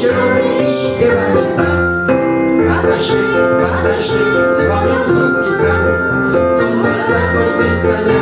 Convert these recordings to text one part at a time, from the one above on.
Чаровнички рабита, Подожди, подожди, Звоню звуки за, Солнце такой без саня.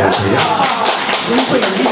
jak miłość Dziękuję.